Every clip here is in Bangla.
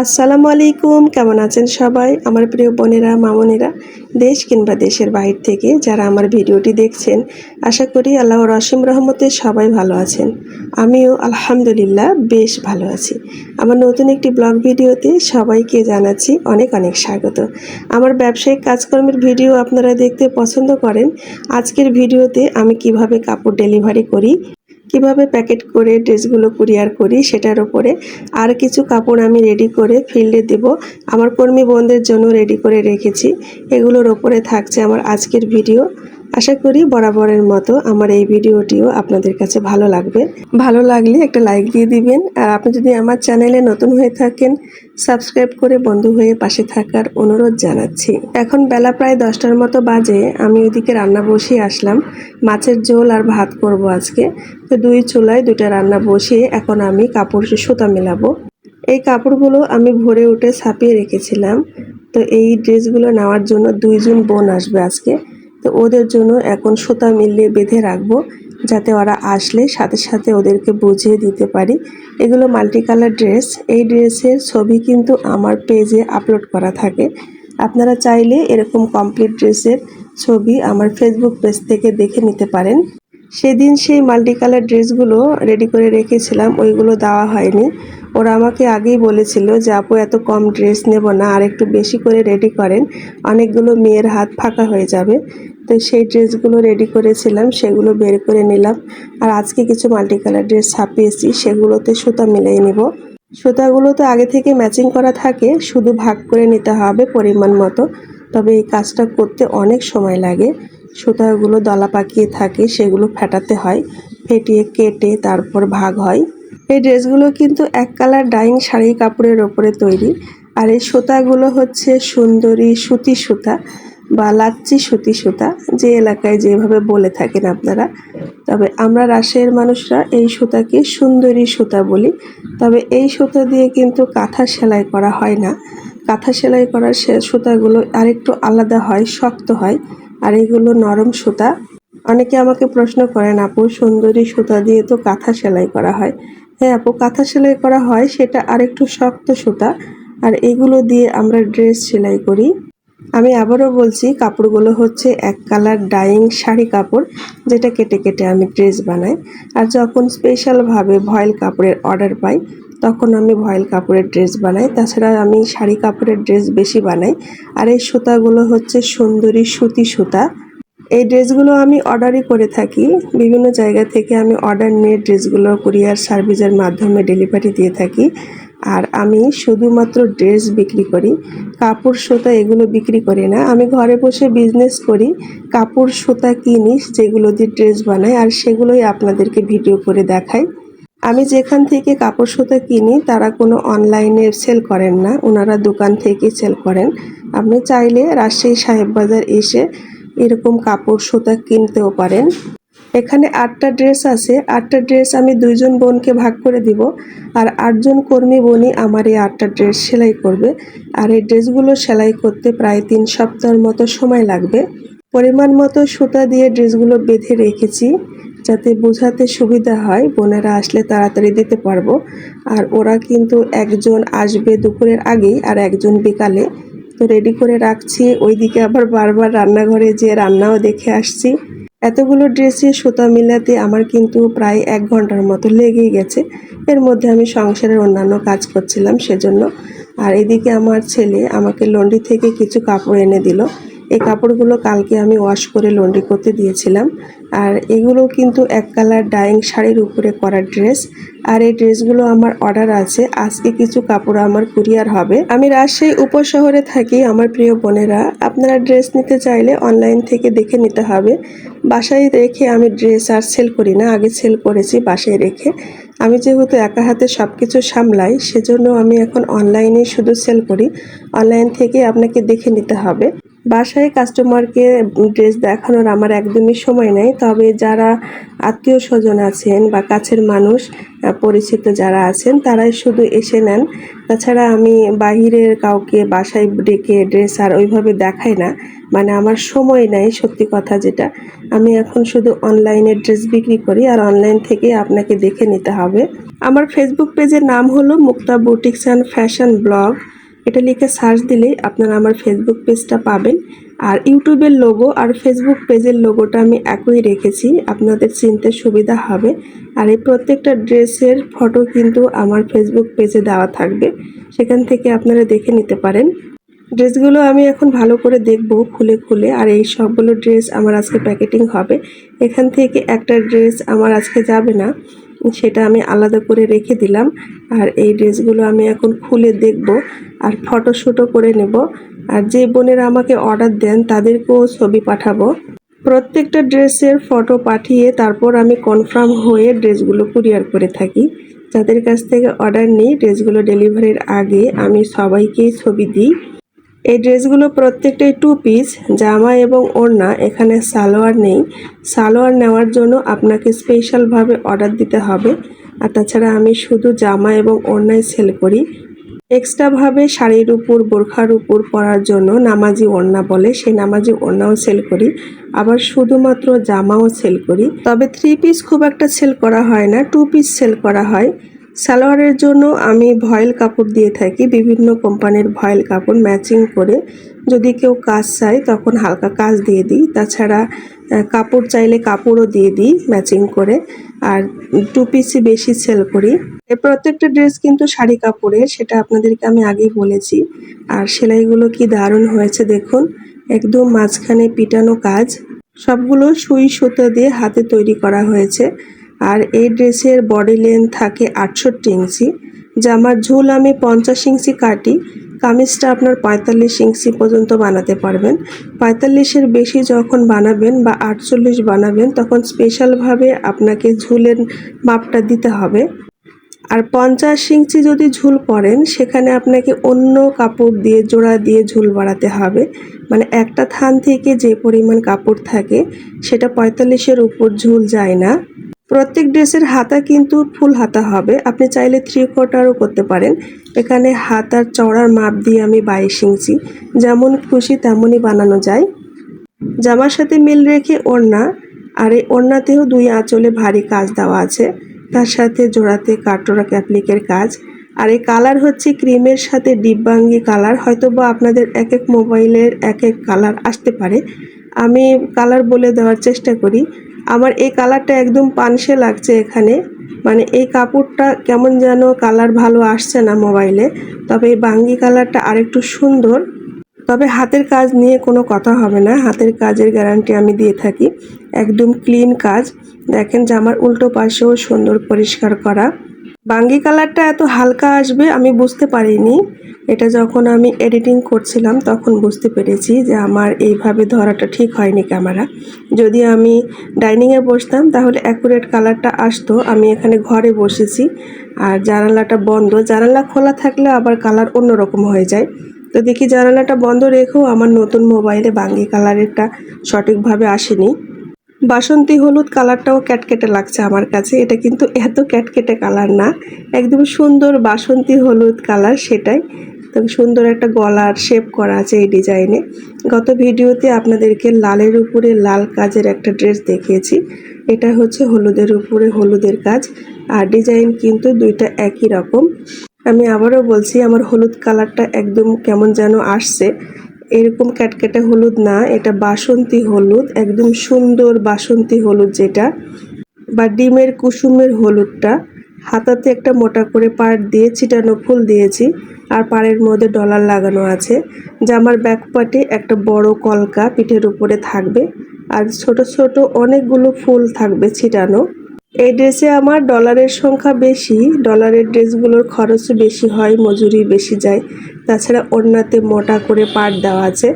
আসসালামু আলাইকুম, কেমন আছেন সবাই? আমার প্রিয় বোনেরা, মামনেরা, দেশ কিংবা দেশের বাইরে থেকে যারা আমার ভিডিওটি দেখছেন, আশা করি আল্লাহর অসীম রহমতে সবাই ভালো আছেন। আমিও আলহামদুলিল্লাহ বেশ ভালো আছি। আমার নতুন একটি ব্লগ ভিডিওতে সবাইকে জানাচ্ছি অনেক অনেক স্বাগত। আমার ব্যবসায়িক কাজকর্মের ভিডিও আপনারা দেখতে পছন্দ করেন। আজকের ভিডিওতে আমি কীভাবে কাপড় ডেলিভারি করি কীভাবে প্যাকেট করে ড্রেসগুলো কুরিয়ার করি সেটার ওপরে আর কিছু কাপড় আমি রেডি করে ফিল্ডে দেব। আমার কর্মী বোনদের জন্য রেডি করে রেখেছি। এগুলোর ওপরে থাকছে আমার আজকের ভিডিও আশা করি বরাবরের মতো আমার এই ভিডিওটিও আপনাদের কাছে ভালো লাগবে। ভালো লাগলে একটা লাইক দিয়ে দিবেন। আর আপনি যদি আমার চ্যানেলে নতুন হয়ে থাকেন সাবস্ক্রাইব করে বন্ধু হয়ে পাশে থাকার অনুরোধ জানাচ্ছি। এখন বেলা প্রায় দশটার মতো বাজে, আমি ওইদিকে রান্না বসিয়ে আসলাম। মাছের ঝোল আর ভাত করব আজকে। তো দুই চুলায় দুইটা রান্না বসিয়ে এখন আমি কাপড় সুতা মেলাবো। এই কাপড়গুলো আমি ভরে উঠে ছাপিয়ে রেখেছিলাম। তো এই ড্রেসগুলো নেওয়ার জন্য দুইজন বোন আসবে আজকে। তো ওদের জন্য এখন সুতা মিলিয়ে বেঁধে রাখব, যাতে ওরা আসলে সাথে সাথে ওদেরকে বুঝিয়ে দিতে পারি। এগুলো মাল্টি কালার ড্রেস এই ড্রেসের ছবি কিন্তু আমার পেজে আপলোড করা থাকে। আপনারা চাইলে এরকম কমপ্লিট ড্রেসের ছবি আমার ফেসবুক পেজ থেকে দেখে নিতে পারেন। সেদিন সেই মাল্টি কালার ড্রেসগুলো রেডি করে রেখেছিলাম, ওইগুলো দেওয়া হয়নি। ওরা আমাকে আগেই বলেছিল যে, আপু, এত কম ড্রেস নেব না, আর একটু বেশি করে রেডি করেন। অনেকগুলো মেয়ের হাত ফাঁকা হয়ে যাবে। তো সেই ড্রেসগুলো রেডি করেছিলাম, সেগুলো বের করে নিলাম। আর আজকে কিছু মাল্টি কালার ড্রেস ছাপিয়েছি, সেগুলোতে সুতা মিলিয়ে নিব। সুতাগুলো তো আগে থেকে ম্যাচিং করা থাকে, শুধু ভাগ করে নিতে হবে পরিমাণ মতো। তবে এই কাজটা করতে অনেক সময় লাগে। সুতাগুলো দলা পাকিয়ে থাকে, সেগুলো ফেটাতে হয়, ফেটিয়ে কেটে তারপর ভাগ হয়। এই ড্রেসগুলো কিন্তু এক কালার ডাইং শাড়ি কাপড়ের ওপরে তৈরি। আর এই সুতাগুলো হচ্ছে সুন্দরী সুতি সুতা বা লাচ্চি সুতি সুতা, যে এলাকায় যেভাবে বলে থাকেন আপনারা। তবে আমরা রাজশাহীর মানুষরা এই সুতাকে সুন্দরী সুতা বলি। তবে এই সুতা দিয়ে কিন্তু কাঁথা সেলাই করা হয় না। কাঁথা সেলাই করার সে সুতাগুলো আরেকটু আলাদা হয়, শক্ত হয়, আর এগুলো নরম সুতা। অনেকে আমাকে প্রশ্ন করেন, আপু, সুন্দরী সুতা দিয়ে তো কাঁথা সেলাই করা হয়? হ্যাঁ আপু, কাঁথা সেলাই করা হয়, সেটা আরেকটু শক্ত সুতা। আর এগুলো দিয়ে আমরা ড্রেস সেলাই করি। আমি আবারও বলছি, কাপড়গুলো হচ্ছে এক কালার ডাইং শাড়ি কাপড়, যেটা কেটে কেটে আমি ড্রেস বানাই। আর যখন স্পেশালভাবে ভয়েল কাপড়ের অর্ডার পাই, তখন আমি ভয়েল কাপড়ের ড্রেস বানাই। তাছাড়া আমি শাড়ি কাপড়ের ড্রেস বেশি বানাই। আর এই সুতাগুলো হচ্ছে সুন্দরী সুতি সুতা। এই ড্রেসগুলো আমি অর্ডারই করে থাকি। বিভিন্ন জায়গা থেকে আমি অর্ডার নিয়ে ড্রেসগুলো কুরিয়ার সার্ভিসের মাধ্যমে ডেলিভারি দিয়ে থাকি। আর আমি শুধুমাত্র ড্রেস বিক্রি করি। কাপড়, সুতা এগুলো বিক্রি করি না। আমি ঘরে বসে বিজনেস করি। কাপড়, সুতা কিনি, যেগুলো দিয়ে ড্রেস বানাই আর সেগুলোই আপনাদেরকে ভিডিও করে দেখাই। আমি যেখান থেকে কাপড়, সুতা কিনি, তারা কোনো অনলাইনে সেল করেন না। ওনারা দোকান থেকে সেল করেন। আপনি চাইলে রাজশাহী সাহেব বাজার এসে এরকম কাপড় সুতা কিনতেও পারেন। এখানে আটটা ড্রেস আছে। আটটা ড্রেস আমি দুইজন বোনকে ভাগ করে দিব। আর আটজন কর্মী বোনই আমার এই আটটা ড্রেস সেলাই করবে। আর এই ড্রেসগুলো সেলাই করতে প্রায় তিন সপ্তাহের মতো সময় লাগবে। পরিমাণ মতো সুতা দিয়ে ড্রেসগুলো বেঁধে রেখেছি, যাতে বোঝাতে সুবিধা হয়। বোনেরা আসলে তাড়াতাড়ি দিতে পারব। আর ওরা কিন্তু একজন আসবে দুপুরের আগেই আর একজন বিকালে। রেডি করে রাখছি। ওইদিকে আবার বারবার রান্নাঘরে যে রান্নাও দেখে আসছি। এতগুলো ড্রেসে সুতা মিলাতে আমার কিন্তু প্রায় এক ঘণ্টার মতো লেগেই গেছে। এর মধ্যে আমি সংসারের অন্যান্য কাজ করছিলাম সেজন্য। আর এদিকে আমার ছেলে আমাকে লন্ডি থেকে কিছু কাপড় এনে দিল। এই কাপড়গুলো কালকে আমি ওয়াশ করে লন্ড্রি করতে দিয়েছিলাম। আর এগুলো কিন্তু এক কালার ডাইং শাড়ির উপরে করা ড্রেস। আর এই ড্রেসগুলো আমার অর্ডার আছে। আজকে কিছু কাপড় আমার কুরিয়ার হবে। আমি রাজশাহী উপশহরে থাকি, আমার প্রিয় বোনেরা। আপনারা ড্রেস নিতে চাইলে অনলাইন থেকে দেখে নিতে হবে। বাসায় রেখে আমি ড্রেস আর সেল করি না। আগে সেল করেছি বাসায় রেখে। আমি যেহেতু একা হাতে সব কিছু সামলাই, সেজন্য আমি এখন অনলাইনে শুধু সেল করি। অনলাইন থেকে আপনাকে দেখে নিতে হবে। বাসায় কাস্টমারকে ড্রেস দেখানোর আমার একদমই সময় নেই। তবে যারা আত্মীয় স্বজন আছেন বা কাছের মানুষ পরিচিত যারা আছেন, তারাই শুধু এসে নেন। তাছাড়া আমি বাহিরের কাউকে বাসায় ডেকে ড্রেস আর ওইভাবে দেখাই না। মানে আমার সময় নাই, সত্যি কথা যেটা। আমি এখন শুধু অনলাইনে ড্রেস বিক্রি করি আর অনলাইন থেকে আপনাকে দেখে নিতে হবে। আমার ফেসবুক পেজের নাম হলো Mukta boutiques and fashion blog. এটা লিখে সার্চ দিলেই আপনারা আমার ফেসবুক পেজটা পাবেন। আর ইউটিউবের লোগো আর ফেসবুক পেজের লোগোটা আমি একই রেখেছি। আপনাদের চিনতে সুবিধা হবে। আর এই প্রত্যেকটা ড্রেসের ফটো কিন্তু আমার ফেসবুক পেজে দেওয়া থাকবে। সেখান থেকে আপনারা দেখে নিতে পারেন। ড্রেসগুলো আমি এখন ভালো করে দেখব খুলে খুলে। আর এই সবগুলো ড্রেস আমার আজকে প্যাকেটিং হবে। এখান থেকে একটা ড্রেস আমার আজকে যাবে না। সেটা আমি আলাদা করে রেখে দিলাম। আর এই ড্রেসগুলো আমি এখন খুলে দেখব আর ফটোশ্যুটও করে নেব। আর যে বোনেরা আমাকে অর্ডার দেন, তাদেরকেও ছবি পাঠাবো। প্রত্যেকটা ড্রেসের ফটো পাঠিয়ে তারপর আমি কনফার্ম হয়ে ড্রেসগুলো কুরিয়ার করে থাকি। যাদের কাছ থেকে অর্ডার নিই, ড্রেসগুলো ডেলিভারির আগে আমি সবাইকেই ছবি দিই। এই ড্রেসগুলো প্রত্যেকটাই টু পিস জামা এবং ওড়না, এখানে সালোয়ার নেই। সালোয়ার নেওয়ার জন্য আপনাকে স্পেশালভাবে অর্ডার দিতে হবে। আর তাছাড়া আমি শুধু জামা এবং ওড়নাই সেল করি। এক্সট্রাভাবে শাড়ির উপর, বোরখার উপর পরার জন্য নামাজি ওড়না বলে, সেই নামাজি ওড়নাও সেল করি। আবার শুধুমাত্র জামাও সেল করি। তবে থ্রি পিস খুব একটা সেল করা হয় না টু পিস সেল করা হয়। সালোয়ারের জন্য আমি ভয়েল কাপড় দিয়ে থাকি, বিভিন্ন কোম্পানির ভয়েল কাপড় ম্যাচিং করে। যদি কেউ কাজ চায়, তখন হালকা কাজ দিয়ে দিই। তাছাড়া কাপড় চাইলে কাপড়ও দিয়ে দিই ম্যাচিং করে। আর টু পিসই বেশি সেল করি। প্রত্যেকটা ড্রেস কিন্তু শাড়ি কাপড়ের সেটা আপনাদেরকে আমি আগেই বলেছি। আর সেলাইগুলো কি দারুণ হয়েছে দেখুন। একদম মাঝখানে পিটানো কাজ। সবগুলো সুই সুতো দিয়ে হাতে তৈরি করা হয়েছে। আর এই ড্রেসের বডি লেন্থ থাকে আটষট্টি ইঞ্চি। জামার ঝুল আমি পঞ্চাশ ইঞ্চি কাটি, কামিজটা আপনার পঁয়তাল্লিশ ইঞ্চি পর্যন্ত বানাতে পারবেন। পঁয়তাল্লিশের বেশি যখন বানাবেন বা আটচল্লিশ বানাবেন, তখন স্পেশালভাবে আপনাকে ঝুলের মাপটা দিতে হবে। আর পঞ্চাশ ইঞ্চি যদি ঝুল পরেন সেখানে আপনাকে অন্য কাপড় দিয়ে, জোড়া দিয়ে ঝুল বাড়াতে হবে। মানে একটা থান থেকে যে পরিমাণ কাপড় থাকে, সেটা পঁয়তাল্লিশের উপর ঝুল যায় না। প্রত্যেক ড্রেসের হাতা কিন্তু ফুল হাতা হবে। আপনি চাইলে থ্রি কোয়ার্টারও করতে পারেন। এখানে হাতার চওড়ার মাপ দিয়ে আমি বাইশ ইঞ্চি। যেমন খুশি তেমনই বানানো যায়। জামার সাথে মিল রেখে ওড়না। আর এই ওড়নাতেও দুই আঁচলে ভারী কাজ দেওয়া আছে। তার সাথে জোড়াতে কাটোরা ক্যাপলিকের কাজ। আর এই কালার হচ্ছে ক্রিমের সাথে ডিব্বাঙ্গি কালার। হয়তো বা আপনাদের এক এক মোবাইলের এক এক কালার আসতে পারে। আমি কালার বলে দেওয়ার চেষ্টা করি। আমার এই কালারটা একদম পানসে লাগছে এখানে। মানে এই কাপড়টা কেমন যেন কালার ভালো আসছে না মোবাইলে। তবে এই বাঙ্গি কালারটা আরেকটু সুন্দর। তবে হাতের কাজ নিয়ে কোনো কথা হবে না। হাতের কাজের গ্যারান্টি আমি দিয়ে থাকি। একদম ক্লিন কাজ। দেখেন যে আমার উল্টো পাশেও সুন্দর পরিষ্কার করা। বাঙ্গি কালারটা এত হালকা আসবে আমি বুঝতে পারিনি। এটা যখন আমি এডিটিং করছিলাম তখন বুঝতে পেরেছি যে আমার এইভাবে ধরাটা ঠিক হয়নি ক্যামেরা যদি আমি ডাইনিংয়ে বসতাম তাহলে অ্যাকুরেট কালারটা আসতো। আমি এখানে ঘরে বসেছি। আর জানালাটা বন্ধ। জানালা খোলা থাকলে আবার কালার অন্যরকম হয়ে যায়। তো দেখি জানালাটা বন্ধ রেখেও আমার নতুন মোবাইলে বাঙ্গি কালারেরটা সঠিকভাবে আসেনি। বাসন্তী হলুদ কালারটাও ক্যাটকেটে লাগছে আমার কাছে, এটা কিন্তু এত ক্যাটকেটে কালার না, একদম সুন্দর বাসন্তী হলুদ কালার সেটাই। তো সুন্দর একটা গলার শেপ করা আছে এই ডিজাইনে গত ভিডিওতে আপনাদেরকে লালের উপরে লাল কাজের একটা ড্রেস দেখিয়েছি, এটা হচ্ছে হলুদের উপরে হলুদের কাজ, আর ডিজাইন কিন্তু দুইটা একই রকম। আমি আবারও বলছি, আমার হলুদ কালারটা একদম কেমন যেন আসছে। এরকম ক্যাটকেটে হলুদ না, এটা বাসন্তী হলুদ, একদম সুন্দর বাসন্তী হলুদ যেটা। বা ডিমের কুসুমের হলুদটা। হাতাতে একটা মোটা করে পাড় দিয়ে ছিটানো ফুল দিয়েছি, আর পাড়ের মধ্যে ডলার লাগানো আছে জামার ব্যাক পার্টে একটা বড় কলকা পিঠের উপরে থাকবে, আর ছোট ছোট অনেকগুলো ফুল থাকবে ছিটানো। এই ড্রেসে আমার ডলারের সংখ্যা বেশি, ডলারের ড্রেসগুলোর খরচও বেশি হয়, মজুরি বেশি যায়। তাছাড়া ওড়নাতে মোটা করে পাট দেওয়া আছে।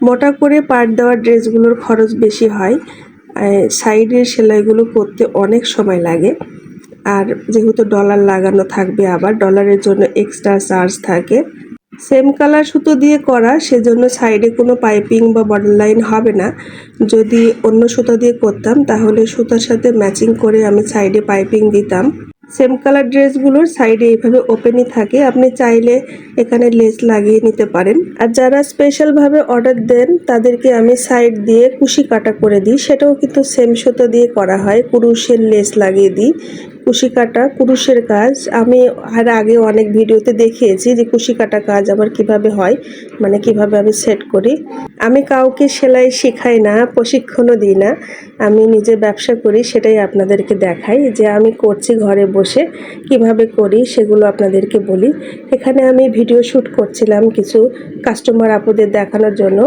মোটা করে পাট দেওয়া ড্রেসগুলোর খরচ বেশি হয়। সাইডের সেলাইগুলো করতে অনেক সময় লাগে। আর যেহেতু ডলার লাগানো থাকবে আবার, ডলারের জন্য এক্সট্রা চার্জ থাকে। সেম কালার সুতো দিয়ে করা, সেজন্য সাইডে কোনো পাইপিং বা বর্ডার লাইন হবে না। যদি অন্য সুতো দিয়ে করতাম, তাহলে সুতার সাথে ম্যাচিং করে আমি সাইডে পাইপিং দিতাম। সেম কালার ড্রেসগুলোর সাইডে এইভাবে ওপেনই থাকে, আপনি চাইলে এখানে লেস লাগিয়ে নিতে পারেন। আর যারা স্পেশালভাবে অর্ডার দেন, তাদেরকে আমি সাইড দিয়ে কুশি কাটা করে দিই। সেটাও কিন্তু সেম সুতো দিয়ে করা হয় কুরুশের লেস লাগিয়ে দিই। কুশি কাটা কুরুশের কাজ। আমি আর আগে অনেক ভিডিওতে দেখিয়েছি যে কুশি কাটা কাজ আবার কীভাবে হয় মানে কীভাবে আমি সেট করি। আমি কাউকে সেলাই শেখাই না, প্রশিক্ষণও দিই না। আমি নিজে ব্যবসা করি, সেটাই আপনাদেরকে দেখাই যে আমি করছি ঘরে বসে কীভাবে করি সেগুলো আপনাদেরকে বলি। এখানে আমি ভিডিও শ্যুট করছিলাম কিছু কাস্টমার আপুদের দেখানোর জন্য।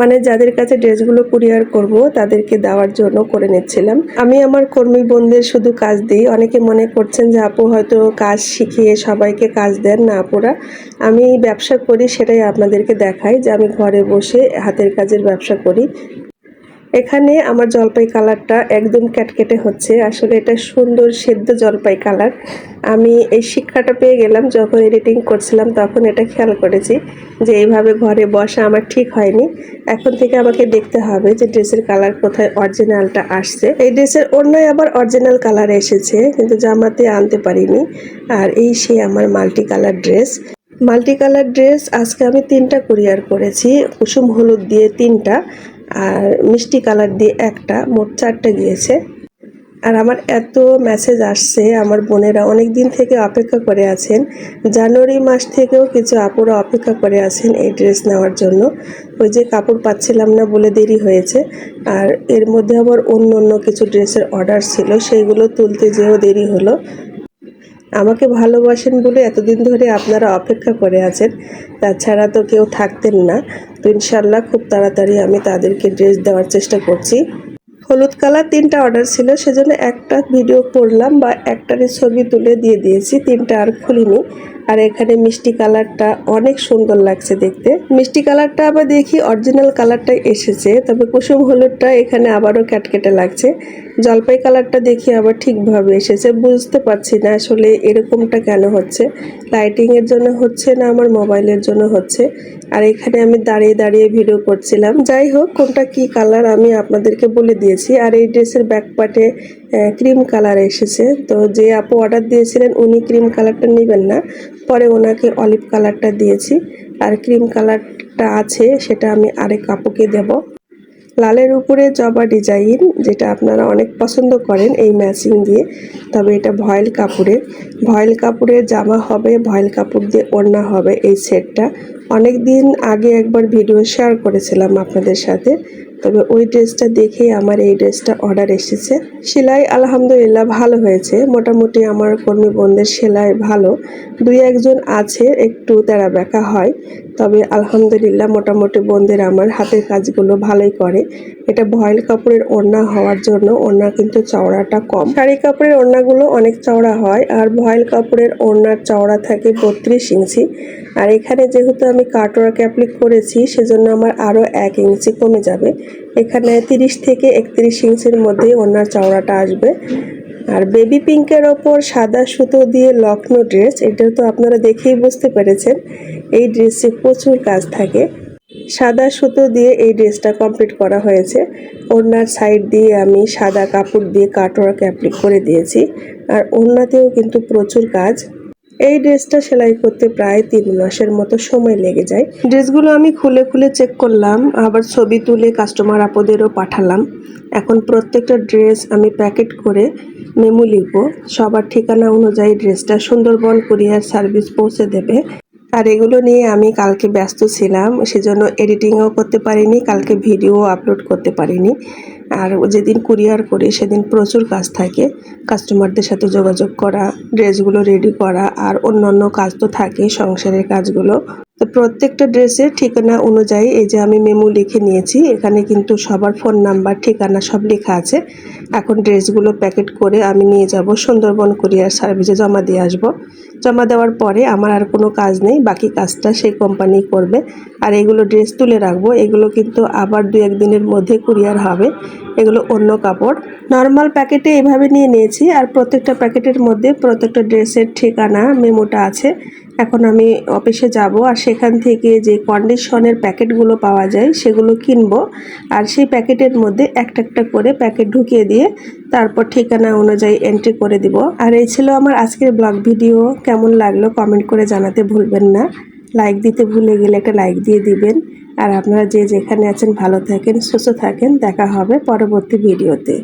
মানে যাদের কাছে ড্রেসগুলো কুরিয়ার করব তাদেরকে দেওয়ার জন্য করে নিচ্ছিলাম। আমি আমার কর্মী বোনদের শুধু কাজ দিই। অনেকে মনে করছেন যে আপু হয়তো কাজ শিখিয়ে সবাইকে কাজ দেন। না আপুরা, আমি ব্যবসা করি সেটাই আপনাদেরকে দেখাই যে আমি ঘরে বসে হাতের কাজের ব্যবসা করি। এখানে আমার জলপাই কালারটা একদম ক্যাটকেটে হচ্ছে। আসলে এটা সুন্দর সেদ্ধ জলপাই কালার। আমি এই শিক্ষাটা পেয়ে গেলাম, যখন এডিটিং করছিলাম তখন এটা খেয়াল করেছি যে এইভাবে ঘরে বসা আমার ঠিক হয়নি। এখন থেকে আমাকে দেখতে হবে যে ড্রেসের কালার কোথায় অরিজিনালটা আসছে। এই ড্রেসের অন্যায় আবার অরিজিনাল কালার এসেছে, কিন্তু জামাতে আনতে পারিনি। আর এই সেই আমার multi colour dress. Multi colour dress আজকে আমি তিনটা কুরিয়ার করেছি। কুসুম হলুদ দিয়ে তিনটা। আর মিষ্টি কালার দিয়ে একটা, মোট চারটে গিয়েছে। আর আমার এত মেসেজ আসছে, আমার বোনেরা অনেক দিন থেকে অপেক্ষা করে আছেন। জানুয়ারি মাস থেকেও কিছু আপুরা অপেক্ষা করে আছেন এই ড্রেস নেওয়ার জন্য। ওই যে কাপড় পাচ্ছিলাম না বলে দেরি হয়েছে। আর এর মধ্যে আবার অন্য অন্য কিছু ড্রেসের অর্ডার ছিল, সেইগুলো তুলতে যেও দেরি হলো। আমাকে ভালোবাসেন বলে এতদিন ধরে আপনারা অপেক্ষা করে আছেন, তাছাড়া তো কেউ থাকতেন না। তো ইনশাল্লাহ খুব তাড়াতাড়ি আমি তাদেরকে ড্রেস দেওয়ার চেষ্টা করছি। হলুদ কালার তিনটা অর্ডার ছিল, সেজন্য একটা ভিডিও করলাম বা একটারই ছবি তুলে দিয়ে দিয়েছি, তিনটা আর খুলিনি। আর এখানে মিষ্টি কালারটা অনেক সুন্দর লাগছে দেখতে। মিষ্টি কালারটা আবার দেখি অরিজিনাল কালারটা এসেছে, তবে কুসুম হলুদটা এখানে আবারও ক্যাটকেটে লাগছে। জলপাই কালারটা দেখি আবার ঠিকভাবে এসেছে, বুঝতে পারছি না আসলে এরকমটা কেন হচ্ছে। লাইটিংয়ের জন্য হচ্ছে না, আমার মোবাইলের জন্য হচ্ছে? আর এখানে আমি দাঁড়িয়ে দাঁড়িয়ে ভিডিও করছিলাম। যাই হোক, কোনটা কি কালার আমি আপনাদেরকে বলে দিয়েছি। আর এই ড্রেসের ব্যাক পার্টে ক্রিম কালার এসেছে। তো যে আপু অর্ডার দিয়েছিলেন, উনি ক্রিম কালারটা নেবেন না। পরে ওনাকে অলিভ কালারটা দিয়েছি। আর ক্রিম কালারটা আছে, সেটা আমি আরেক আপুকে দেব। লালের উপরে জবা ডিজাইন যেটা আপনারা অনেক পছন্দ করেন এই ম্যাচিং দিয়ে, তবে এটা ভয়েল কাপড়ের। ভয়েল কাপড়ের জামা হবে, ভয়েল কাপড় দিয়ে ওড়না হবে এই সেটটা অনেক দিন আগে একবার ভিডিও শেয়ার করেছিলাম আপনাদের সাথে। তবে ওই ড্রেসটা দেখেই আমার এই ড্রেসটা অর্ডার এসেছে। সেলাই আলহামদুলিল্লাহ ভালো হয়েছে। মোটামুটি আমার কর্মী বোনদের সেলাই ভালো। দুই একজন আছে, একটু তেরা বেঁকা হয়। তবে আলহামদুলিল্লাহ মোটামুটি বোনদের আমার হাতের কাজগুলো ভালোই করে। এটা ভয়েল কাপড়ের ওড়না হওয়ার জন্য ওড়না কিন্তু চওড়াটা কম। শাড়ি কাপড়ের ওড়নাগুলো অনেক চওড়া হয়, আর ভয়েল কাপড়ের ওড়নার চওড়া থাকে বত্রিশ ইঞ্চি। আর এখানে যেহেতু আমি কাটওয়ার্ক অ্যাপ্লিক করেছি, সেজন্য আমার আরও এক ইঞ্চি কমে যাবে। এখানে তিরিশ থেকে একত্রিশ ইঞ্চির মধ্যে ওনার চওড়াটা আসবে। আর বেবি পিঙ্কের ওপর সাদা সুতো দিয়ে লখনৌ ড্রেস এটা তো আপনারা দেখেই বুঝতে পেরেছেন, এই ড্রেসে প্রচুর কাজ থাকে। সাদা সুতো দিয়ে এই ড্রেসটা কমপ্লিট করা হয়েছে। ওড়নার সাইড দিয়ে আমি সাদা কাপড় দিয়ে কাটওয়ার্ক অ্যাপ্লিক করে দিয়েছি। আর ওড়নাতেও কিন্তু প্রচুর কাজ। এই ড্রেসটা সেলাই করতে প্রায় তিন মাসের মতো সময় লেগে যায়। ড্রেসগুলো আমি খুলে খুলে চেক করলাম, আবার ছবি তুলে কাস্টমার আপদেরও পাঠালাম। এখন প্রত্যেকটা ড্রেস আমি প্যাকেট করে মেমো লিখব। সবার ঠিকানা অনুযায়ী ড্রেসটা সুন্দরবন কুরিয়ার সার্ভিস পৌঁছে দেবে। আর এগুলো নিয়ে আমি কালকে ব্যস্ত ছিলাম, সেজন্য এডিটিংও করতে পারিনি, কালকে ভিডিও আপলোড করতে পারিনি। আর যেদিন কুরিয়ার করি সেদিন প্রচুর কাজ থাকে। কাস্টমারদের সাথে যোগাযোগ করা, ড্রেসগুলো রেডি করা আর অন্যান্য কাজ তো থাকে সংসারের কাজগুলো। তো প্রত্যেকটা ড্রেসের ঠিকানা অনুযায়ী এই যে আমি মেমো লিখে নিয়েছি, এখানে কিন্তু সবার ফোন নাম্বার ঠিকানা সব লেখা আছে। এখন ড্রেসগুলো প্যাকেট করে আমি নিয়ে যাব সুন্দরবন কুরিয়ার সার্ভিসে জমা দিয়ে আসব। জমা দেওয়ার পরে আমার আর কোনো কাজ নেই, বাকি কাজটা সেই কোম্পানি করবে। আর এগুলো ড্রেস তুলে রাখব, এগুলো কিন্তু আবার দু একদিনের মধ্যে কুরিয়ার হবে। এগুলো অন্য কাপড়। নর্মাল প্যাকেটে এভাবে নিয়ে নিয়েছি, আর প্রত্যেকটা প্যাকেটের মধ্যে প্রত্যেকটা ড্রেসের ঠিকানা, মেমোটা আছে। এখন আমি অফিসে যাব, আর সেখান থেকে যে কন্ডিশনের প্যাকেটগুলো পাওয়া যায়, সেগুলো কিনবো। আর সেই প্যাকেটের মধ্যে একটা একটা করে প্যাকেট ঢুকিয়ে দিয়ে তারপর ঠিকানা অনুযায়ী এন্ট্রি করে দিব। আর এই ছিল আমার আজকের ব্লগ ভিডিও কেমন লাগল কমেন্ট করে জানাতে ভুলবেন না। লাইক দিতে ভুলে গেলে একটা লাইক দিয়ে দিবেন। আর আপনারা যে যেখানে আছেন ভালো থাকেন, সুস্থ থাকেন। দেখা হবে পরবর্তী ভিডিওতে